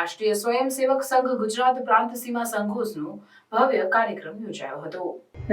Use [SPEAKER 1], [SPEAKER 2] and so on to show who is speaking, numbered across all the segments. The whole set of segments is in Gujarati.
[SPEAKER 1] રાષ્ટ્રીય સ્વયંસેવક સંઘ ગુજરાત પ્રાંત સીમા સંઘોસનો ભવ્ય કાર્યક્રમ યોજાયો હતો.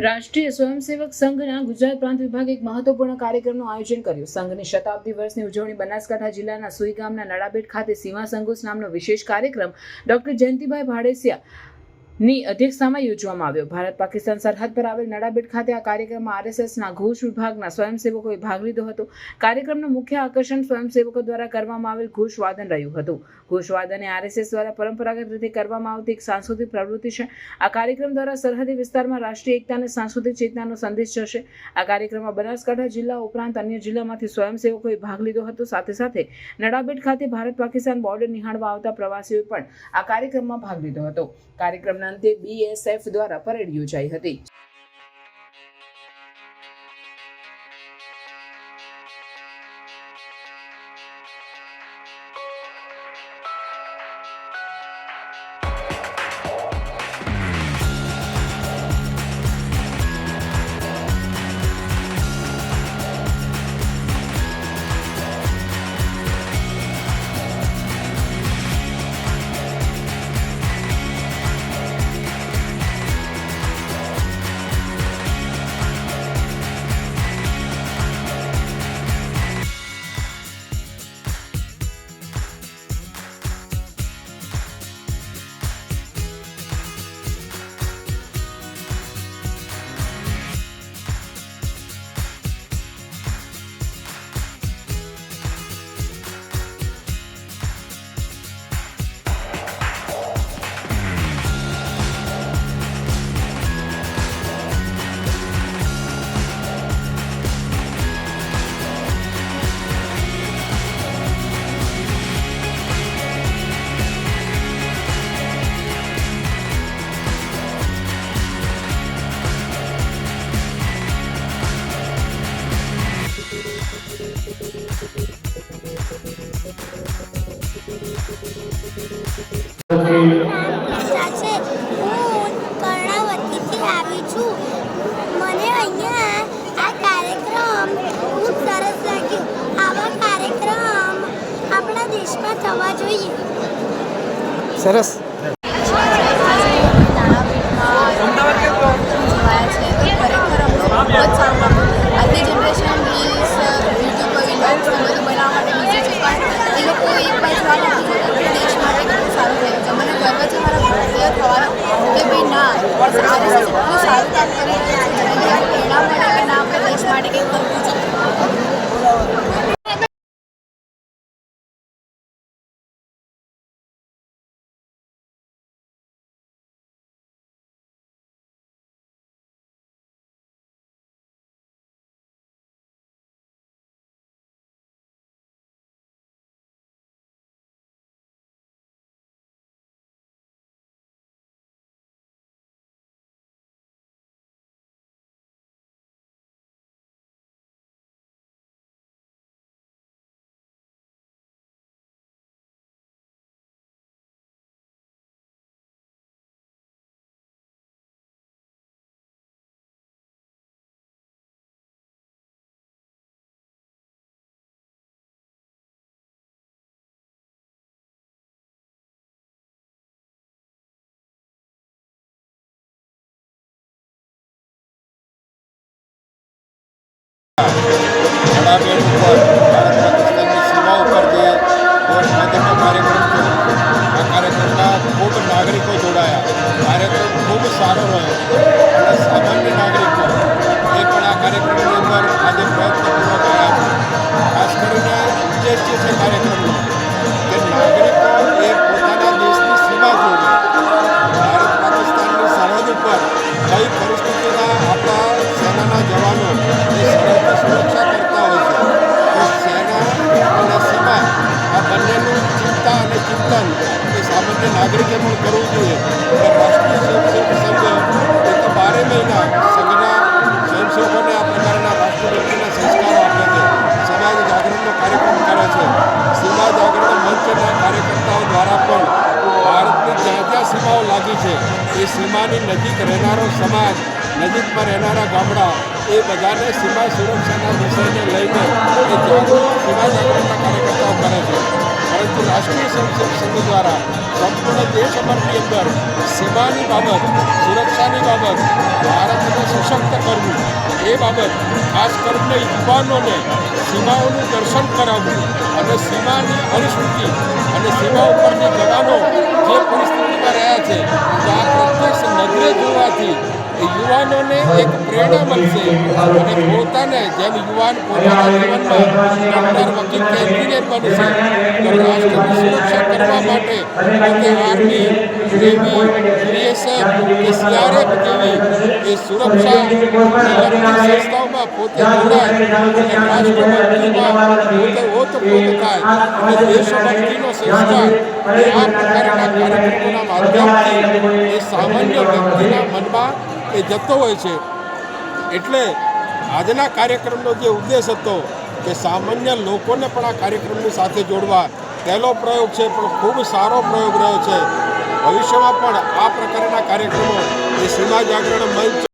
[SPEAKER 1] રાષ્ટ્રીય સ્વયંસેવક સંઘના ગુજરાત પ્રાંત વિભાગે એક મહત્વપૂર્ણ કાર્યક્રમનું આયોજન કર્યું. સંઘની શતાબ્દી વર્ષની ઉજવણી બનાસકાંઠા જિલ્લાના સુઈ ગામના નડાબેટ ખાતે સીમા સંઘોષ નામનો વિશેષ કાર્યક્રમ ડોક્ટર જયંતિભાઈ ભાડેસિયા ની અધ્યક્ષતામાં યોજવામાં આવ્યો. ભારત પાકિસ્તાન સરહદ પર આવેલ નડાબેટ ખાતે આ કાર્યક્રમમાં આરએસએસના ઘોષ વિભાગના સ્વયંસેવકોએ ભાગ લીધો હતો. કાર્યક્રમનું મુખ્ય આકર્ષણ સ્વયંસેવકો દ્વારા કરવામાં આવેલ ઘોષવાદન રહ્યું હતું. ઘોષવાદન એ આરએસએસ દ્વારા પરંપરાગત રીતે કરવામાં આવતી એક સાંસ્કૃતિક પ્રવૃત્તિ છે. આ કાર્યક્રમ દ્વારા સરહદી વિસ્તારમાં રાષ્ટ્રીય એકતા અને સાંસ્કૃતિક ચેતનાનો સંદેશ જશે. આ કાર્યક્રમમાં બનાસકાંઠા જિલ્લા ઉપરાંત અન્ય જિલ્લામાંથી સ્વયંસેવકોએ ભાગ લીધો હતો. સાથે સાથે નડાબેટ ખાતે ભારત પાકિસ્તાન બોર્ડર નિહાળવા આવતા પ્રવાસીઓએ પણ આ કાર્યક્રમમાં ભાગ લીધો હતો. કાર્યક્રમના અંતે બીએસએફ દ્વારા પરેડ યોજાઈ હતી.
[SPEAKER 2] દેશમાં થવા જોઈએ.
[SPEAKER 3] સરસ.
[SPEAKER 4] આજની જનરેશન રીલ્સ બીજું કોઈ વિડીયોઝ બધું બનાવવા માટે બીજું છે પણ એ લોકો એક બાજુ આ નથી દેશ માટે કેટલું સારું થયું છે. મને ગર્વ છે મારા ભારતીય થવાનો કે ભાઈ ના આરએસએસ એટલું સારું કામ કરી રહ્યા છે. જેનાથી પ્રેરણા મળે કે ના આપણે દેશ માટે કંઈક કરવું છે
[SPEAKER 5] નડાબેટ નાગરિકે પણ કરવું જોઈએ. રાષ્ટ્રીય સ્વયંસેવક સંઘ એક બારે મહિના સંઘના સ્વયંસેવકોને આ પ્રકારના રાષ્ટ્રભક્તિના સંસ્કારો આપે છે. સમાજ જાગરણનો કાર્યક્રમ કરે છે. સીમા જાગરણ મંચના કાર્યકર્તાઓ દ્વારા પણ ભારતની જ્યાં જ્યાં સીમાઓ લાગી છે, એ સીમાની નજીક રહેનારો સમાજ, નજીકમાં રહેનારા ગામડા એ બધાને સીમા સુરક્ષાના વિષયને લઈને એ સીમા જાગૃતના કાર્યકર્તાઓ કરે છે. પરંતુ રાષ્ટ્રીય સંસદ સંઘ દ્વારા સંપૂર્ણ દેશભરની અંદર સીમાની બાબત, સુરક્ષાની બાબત, ભારતને સશક્ત કરવું, એ બાબત ખાસ કરીને યુવાનોને સીમાઓનું દર્શન કરાવવું અને સીમાની અનુસ્મૃતિ અને સીમા ઉપરની જવાનો જે પરિસ્થિતિમાં રહ્યા છે, તો આ પ્રત્યક્ષ નજરે જોવાથી યુવાનોને એક પ્રેરણા મળશે અને પોતાને જેમ યુવાન પોતાના જીવનમાં ડૉક્ટર વકીલ કે એન્જિનિયર બનશે, તો રાષ્ટ્રની સુરક્ષા કરવા માટે પોતે આર્મી, નેવી બીએસએફ કે સીઆરએફ જેવી એ સુરક્ષા લગતી સંસ્થાઓમાં પોતે જોડાય અને રાષ્ટ્રભક્તિમાં પોતે ઓતપ્રોત થાય. અને દેશભક્તિનો સંસ્કાર એ આ પ્રકારના કાર્યક્રમોના માધ્યમથી એ સામાન્ય વ્યક્તિના મનમાં એ જતો હોય છે. એટલે આજના કાર્યક્રમનો જે ઉદ્દેશ હતો કે સામાન્ય લોકોને પણ આ કાર્યક્રમની સાથે જોડવા પહેલો પ્રયોગ છે, પણ ખૂબ સારો પ્રયોગ રહ્યો છે. ભવિષ્યમાં પણ આ પ્રકારના કાર્યક્રમો એ સીમા જાગરણ મંચ